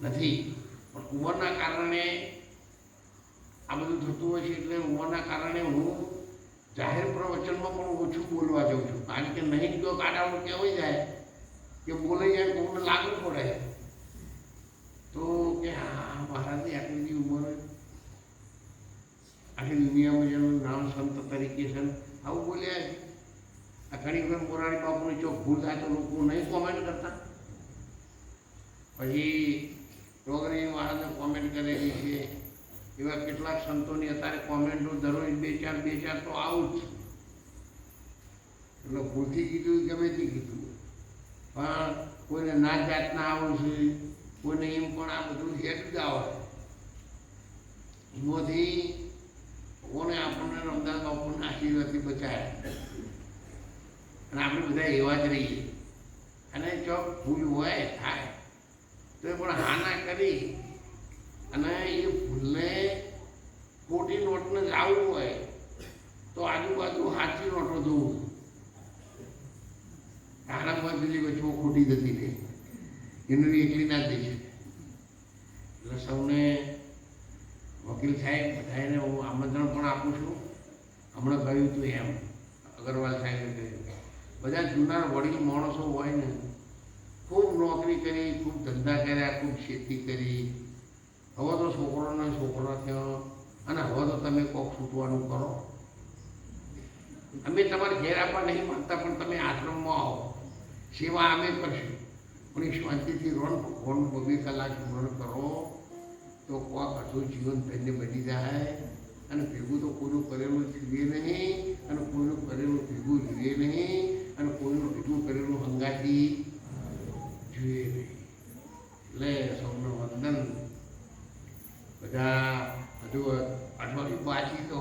નથી. પણ ઉંમરના કારણે આ બધું થતું હોય છે એટલે ઉંમરના કારણે હું જાહેર પ્રવચનમાં પણ ઓછું બોલવા જાઉં છું. કારણ કે નહીં જો કાઢાનું કહેવાય જાય. કે બોલાઈ જાય મને લાગુ પડે. તો કે હા, મહારાજની આટલી બધી ઉંમર આખી દુનિયામાં જેનું નામ સંત તરીકે છે આવું બોલ્યા આ ઘણી વખત મોરારી બાપુની ચોક ભૂલ થાય તો લોકો નહીં કોમેન્ટ કરતા. પછી ડોગરી વાળાને કોમેન્ટ કરેલી છે. એવા કેટલાક સંતોની અત્યારે કોમેન્ટો દરરોજ બે ચાર બે ચાર તો આવું જ એટલે ભૂલથી કીધું ગમે તે કીધું. પણ કોઈને ના જાતના આવું છે, કોઈને એમ પણ આ બધું હેઠ જ આવે. એમાંથી કોને આપણને રમદાન બાપુના આશીર્વાદથી બચાવ્યા અને આપણે બધા એવા જ રહીએ. અને જો ભૂલ હોય, થાય. તો એ પણ હા ના કરી. અને એ ભૂલને ખોટી નોટને લાવવું હોય, તો આજુબાજુ સાચી નોટો જોવું. આરામમાં પેલી વચમાં ખોટી જતી રહે. એનું એકલી ના થઈ શકે એટલે સૌને વકીલ સાહેબ બધાને હું આમંત્રણ પણ આપું છું. હમણાં કહ્યું હતું એમ, અગરવાલ સાહેબે કહ્યું. બધા જૂના વડીલ માણસો હોય ને નોકરી કરી ખૂબ ધંધા કર્યા ખૂબ ખેતી કરી હવે તો છોકરોને છોકરો થયો અને હવે તો તમે કોક છૂટવાનું કરો અમે તમારે ઘેર આપવા નહીં માંગતા પણ તમે આશ્રમમાં આવો સેવા અમે કરશું પણ એ શાંતિથી રણ ને ભગવાનનું બબે કલાક સ્મરણ કરો તો કોક હતું જીવન ધન્ય બની જાય અને ભેગું તો કોઈનું કરેલું જીવે નહીં અને કોઈનું કરેલું ભેગું જીવે નહીં અને કોઈનું ભેગું કરેલું હંગાથી જોઈએ નહીં એટલે સૌને વંદન બધા હજુ તો તો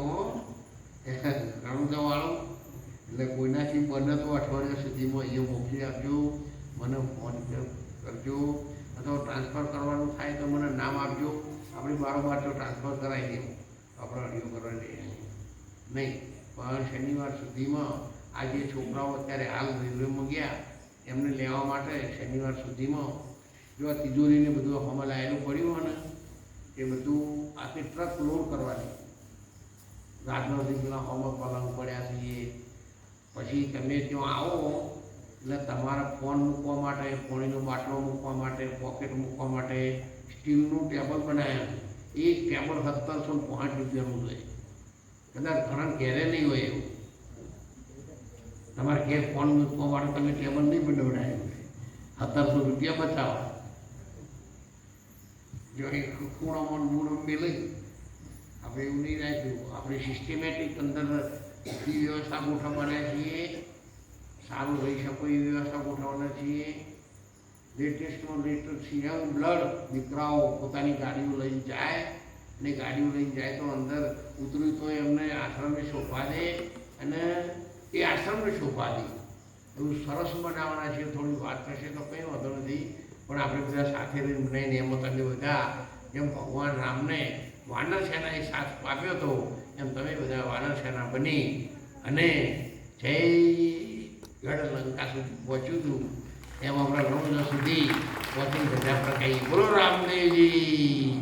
રણુદાવાળું એટલે કોઈનાથી બને તો અઠવાડિયા સુધીમાં અહીંયા મોકલી આપજો. મને ફોન કરજો. અથવા ટ્રાન્સફર કરવાનું થાય તો મને નામ આપજો. આપણે બારોબાર તો ટ્રાન્સફર કરાવી દેવું આપણે અડીઓ કરવાની નહીં, પણ શનિવાર સુધીમાં આ જે છોકરાઓ અત્યારે હાલ રેલવેમાં ગયા. એમને લેવા માટે શનિવાર સુધીમાં જો આ તિજોરીને બધું હમલ આવેલું પડ્યું હોય ને એ બધું આખી ટ્રક લોડ કરવાની. રાતના દીકરા હોમવર્ક પલંગ પડ્યા છીએ. પછી તમે ત્યાં આવો, એટલે તમારા ફોન મૂકવા માટે ફોણીનો બાટલો મૂકવા માટે, પોકેટ મૂકવા માટે સ્ટીલનું ટેબલ બનાવ્યા એક ટેબલ સત્તરસો પાંચ રૂપિયાનું છે. કદાચ ઘણા ઘેરે નહીં હોય એવું. તમારે ઘેર ફોન મૂકવા માટે તમે ટેબલ નહીં બનાવડાવ્યું સત્તરસો રૂપિયા બચાવો. જો એક ખૂણામાં મૂળ મેળવી આપણે એવું નહીં રાખ્યું. આપણે સિસ્ટેમેટિક અંદર બધી વ્યવસ્થા ગોઠવવાના છીએ. સારું રહી શકો એવી વ્યવસ્થા ગોઠવવાના છીએ. લેટેસ્ટમાં લેટેસ્ટ યંગ બ્લડ, દીકરાઓ પોતાની ગાડીઓ લઈને જાય. અને ગાડીઓ લઈને જાય તો અંદર ઉતર્યું તો એમને આશ્રમે શોભા દે અને એ આશ્રમને શોભા દે. એવું સરસ બનાવવાના છે. થોડી વાત થશે તો કંઈ વાંધો નથી. પણ આપણે બધા સાથે રહીને એમ તમે બધા, જેમ ભગવાન રામને વાનર સેનાએ સાથ આપ્યો હતો એમ તમે બધા વાનર સેના બની અને જય ગઢ લંકા સુધી પહોંચ્યું હતું. એમ આપણા રણુજા સુધી પહોંચીને બધા પ્રકાઈ બોલો રામદેવજી.